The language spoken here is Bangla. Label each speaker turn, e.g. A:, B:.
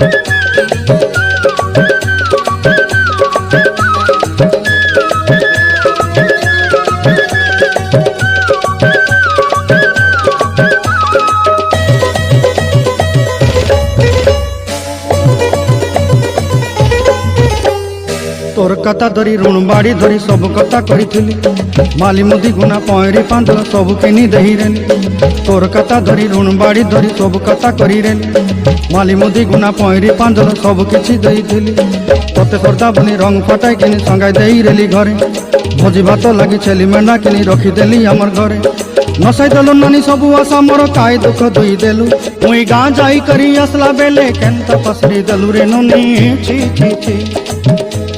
A: Thank you. তোর কথা ধরি, ঋণ বাড়ি ধরি, সব কথা করিলি মালি মুদি গুনা পয়রি পাঁদল সব কিনি দেহি রে তোর কথা ধরি, ঋণ বাড়ি ধরি, সব কথা করি রে মালি মুদি গুনা পয়রি পাঁদল সব কিছু দেইলি তোতে কর্তা বনি রং ফটাই কিনি, সঙ্গাই দেই রেলি ঘরে। ভোজি ভাত লাগি ছেলি মেন্ডা কিনি, রখি দেলি আমার ঘরে। নসাই দেলো নানি, সবু আশা মোর কাই দুঃখ দুই দেলু। মুই গাঁ যাই করি আসলা বেলে কেনতা পসরি দেলু রে ননি? ছি ছি ছি।